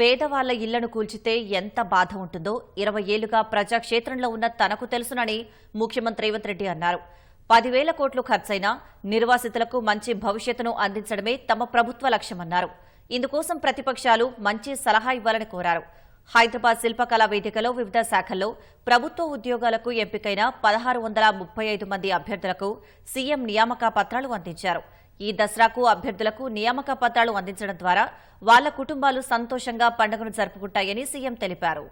పేదవాళ్ళ ఇళ్ళను కూల్చితే ఎంత బాధ ఉంటుందో ఇరవై ఏళ్ళుగా ప్రజాక్షేత్రంలో ఉన్న తనకు తెలుసునని ముఖ్యమంత్రి రేవంత్ రెడ్డి అన్నారు. పదివేల కోట్లు ఖర్చైనా నిర్వాసితులకు మంచి భవిష్యత్తును అందించడమే తమ ప్రభుత్వ లక్ష్యమన్నారు. ఇందుకోసం ప్రతిపక్షాలు మంచి సలహా ఇవ్వాలని కోరారు. హైదరాబాద్ శిల్పకళా వేదికలో వివిధ శాఖల్లో ప్రభుత్వ ఉద్యోగాలకు ఎంపికైన పదహారు వందల ముప్పై ఐదు మంది అభ్యర్థులకు సీఎం నియామక పత్రాలు అందించారు. ఈ దసరాకు అభ్యర్థులకు నియామక పత్రాలు అందించడం ద్వారా వాళ్ళ కుటుంబాలు సంతోషంగా పండుగను జరుపుకుంటాయని సీఎం తెలిపారు.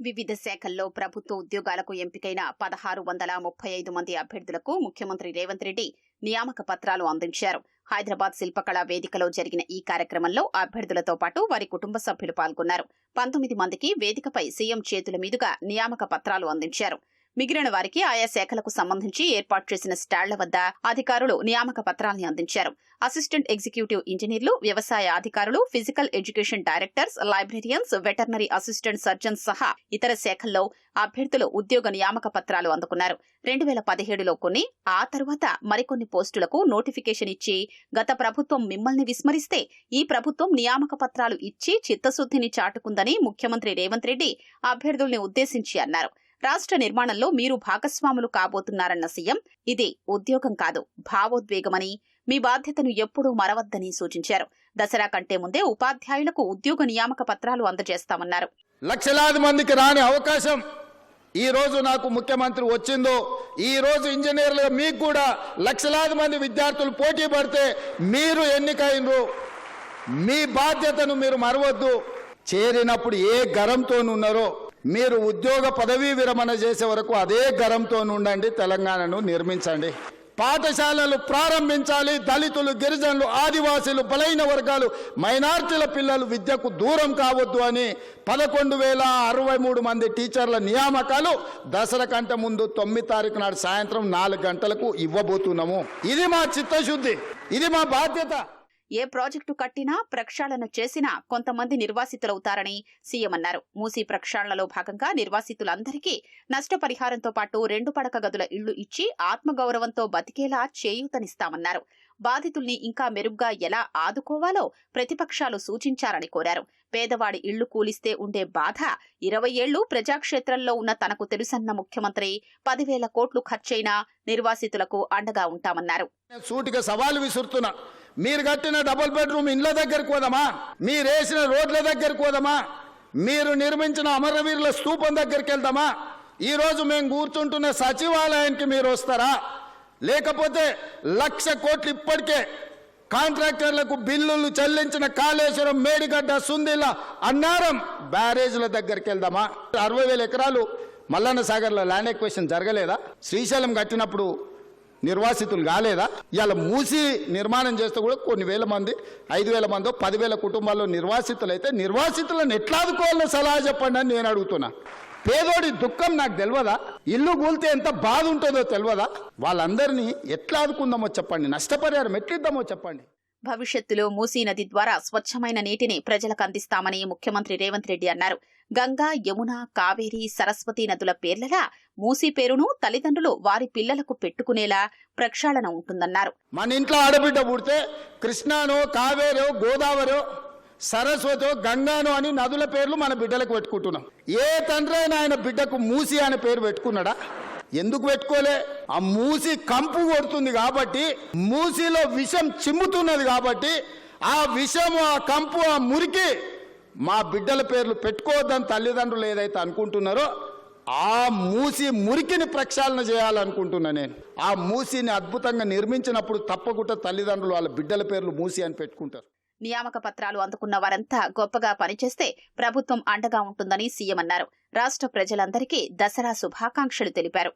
వివిధ శాఖల్లో ప్రభుత్వ ఉద్యోగాలకు ఎంపికైన పదహారు వందల ముప్పై ఐదు మంది అభ్యర్థులకు ముఖ్యమంత్రి రేవంత్ రెడ్డి నియామక పత్రాలు అందించారు. హైదరాబాద్ శిల్పకళా వేదికలో జరిగిన ఈ కార్యక్రమంలో అభ్యర్థులతో పాటు వారి కుటుంబ సభ్యులు పాల్గొన్నారు. పంతొమ్మిది మందికి వేదికపై సీఎం చేతుల మీదుగా నియామక పత్రాలు అందించారు. మిగిలిన వారికి ఆయా శాఖలకు సంబంధించి ఏర్పాటు చేసిన స్టాళ్ళ వద్ద అధికారులు నియామక పత్రాల్ని అందించారు. అసిస్టెంట్ ఎగ్జిక్యూటివ్ ఇంజనీర్లు వ్యవసాయ అధికారులు physical education directors librarians veterinary assistant surgeon సహా ఇతర శాఖల్లో అభ్యర్థులు ఉద్యోగ నియామక పత్రాలు అందుకున్నారు. రెండు వేల పదిహేడులో కొన్ని ఆ తర్వాత మరికొన్ని పోస్టులకు నోటిఫికేషన్ ఇచ్చి గత ప్రభుత్వం మిమ్మల్ని విస్మరిస్తే ఈ ప్రభుత్వం నియామక పత్రాలు ఇచ్చి చిత్తశుద్ధిని చాటుకుందని ముఖ్యమంత్రి రేవంత్ రెడ్డి అభ్యర్థుల్ని ఉద్దేశించి అన్నారు. రాష్ట్ర నిర్మాణంలో మీరు భాగస్వాములు కాబోతున్నారన్న సీఎం ఇది ఉద్యోగం కాదు భావోద్వేగమని మీ బాధ్యతను ఎప్పుడూ మరవద్దని సూచించారు. దసరా కంటే ముందే ఉపాధ్యాయులకు ఉద్యోగ నియామక పత్రాలు అందజేస్తామన్నారు. లక్షలాది మందికి రాని అవకాశం ఈ రోజు నాకు ముఖ్యమంత్రి వచ్చిందో ఈ రోజు ఇంజనీర్లుగా మీకు కూడా లక్షలాది మంది విద్యార్థులు పోటీ పడితే మీరు ఎన్నికైనరు. మీ బాధ్యతను మీరు మరవద్దు. చేరినప్పుడు ఏ గరంతో ఉన్నారో మీరు ఉద్యోగ పదవీ విరమణ చేసే వరకు అదే గరంతో ఉండండి తెలంగాణను నిర్మించండి. పాఠశాలలు ప్రారంభించాలి దళితులు గిరిజనులు ఆదివాసీలు బలైన వర్గాలు మైనార్టీల పిల్లలు విద్యకు దూరం కావద్దు అని పదకొండు వేల అరవై మూడు మంది టీచర్ల నియామకాలు దసరా కంటే ముందు తొమ్మిది తారీఖు నాడు సాయంత్రం నాలుగు గంటలకు ఇవ్వబోతున్నాము. ఇది మా చిత్తశుద్ధి ఇది మా బాధ్యత. ఏ ప్రాజెక్టు కట్టినా ప్రక్షాళన చేసినా కొంతమంది నిర్వాసితులవుతారని సీఎం అన్నారు. మూసీ ప్రక్షాళనలో భాగంగా నిర్వాసితులందరికీ నష్టపరిహారంతో పాటు రెండు పడక గదుల ఇళ్ళు ఇచ్చి ఆత్మగౌరవంతో బతికేలా చేయూతనిస్తామన్నారు. బాధితుల్ని ఇంకా మెరుగ్గా ఎలా ఆదుకోవాలో ప్రతిపక్షాలు సూచించారని కోరారు. పేదవాడి ఇళ్ళు కూలిస్తే ఉండే బాధ ఇరవై ఏళ్ళు ప్రజాక్షేత్రంలో ఉన్న తనకు తెలుసన్న ముఖ్యమంత్రి పదివేల కోట్లు ఖర్చైనా నిర్వాసితులకు అండగా ఉంటామన్నారు. సూటిగా సవాలు విసురుతున్నా. మీరు కట్టిన డబుల్ బెడ్రూమ్ ఇండ్ల దగ్గరికి పోదామా? మీరు వేసిన రోడ్ల దగ్గరికి పోదామా? మీరు నిర్మించిన అమరవీరుల స్థూపం దగ్గరికి వెళ్దామా? ఈరోజు మేము కూర్చుంటున్న సచివాలయానికి మీరు వస్తారా? లేకపోతే లక్ష కోట్లు ఇప్పటికే కాంట్రాక్టర్లకు బిల్లులు చెల్లించిన కాళేశ్వరం మేడిగడ్డ సుందిల అన్నారం బ్యారేజ్ల దగ్గరికి వెళ్దామా? అరవై వేల ఎకరాలు మల్లన్న సాగర్లో ల్యాండ్ ఎక్వేషన్ జరగలేదా? శ్రీశైలం కట్టినప్పుడు నిర్వాసితులు కాలేదా? ఇలా మూసి నిర్మాణం చేస్తే కూడా కొన్ని వేల మంది ఐదు వేల మందో పదివేల కుటుంబాల్లో నిర్వాసితులు అయితే నిర్వాసితులను ఎట్లా ఆదుకోవాలో సలహా చెప్పండి అని నేను అడుగుతున్నా. పేదోడి దుఃఖం నాకు తెలియదా ఇల్లు కూలితే ఎంత బాధ ఉంటుందో తెలియదా వాళ్ళందరినీ ఎట్లా ఆదుకుందామో చెప్పండి. నష్టపరిహారం ఎట్లిద్దామో చెప్పండి. భవిష్యత్తులో మూసీ నది ద్వారా స్వచ్ఛమైన నీటిని ప్రజలకు అందిస్తామని ముఖ్యమంత్రి రేవంత్ రెడ్డి అన్నారు. గంగా యమున కావేరి సరస్వతి నదుల పేర్లలా మూసీ పేరును తల్లిదండ్రులు వారి పిల్లలకు పెట్టుకునేలా ప్రక్షాళన ఉంటుందన్నారు. మన ఇంట్లో ఆడబిడ్డ పుడితే కృష్ణానో కావేరో గోదావరో సరస్వతో గంగానో అని నదుల పేర్లు మన బిడ్డలకు పెట్టుకుంటున్నాం. ఏ తండ్రి అయినా ఆయన బిడ్డకు మూసి అనే పేరు పెట్టుకున్నాడా? ఎందుకు పెట్టుకోలే? ఆ మూసి కంపు కొడుతుంది కాబట్టి మూసిలో విషం చిమ్ముతున్నది కాబట్టి ఆ విషము ఆ కంపు ఆ మురికి మా బిడ్డల పేర్లు పెట్టుకోవద్దని తల్లిదండ్రులు ఏదైతే అనుకుంటున్నారో ఆ మూసి మురికిని ప్రక్షాళన చేయాలనుకుంటున్నా నేను. ఆ మూసిని అద్భుతంగా నిర్మించినప్పుడు తప్పకుండా తల్లిదండ్రులు వాళ్ళ బిడ్డల పేర్లు మూసి అని పెట్టుకుంటారు. నియామక పత్రాలు అందుకున్న వారంతా గొప్పగా పనిచేస్తే ప్రభుత్వం అండగా ఉంటుందని సీఎం అన్నారు. రాష్ట్ర ప్రజలందరికీ దసరా శుభాకాంక్షలు తెలిపారు.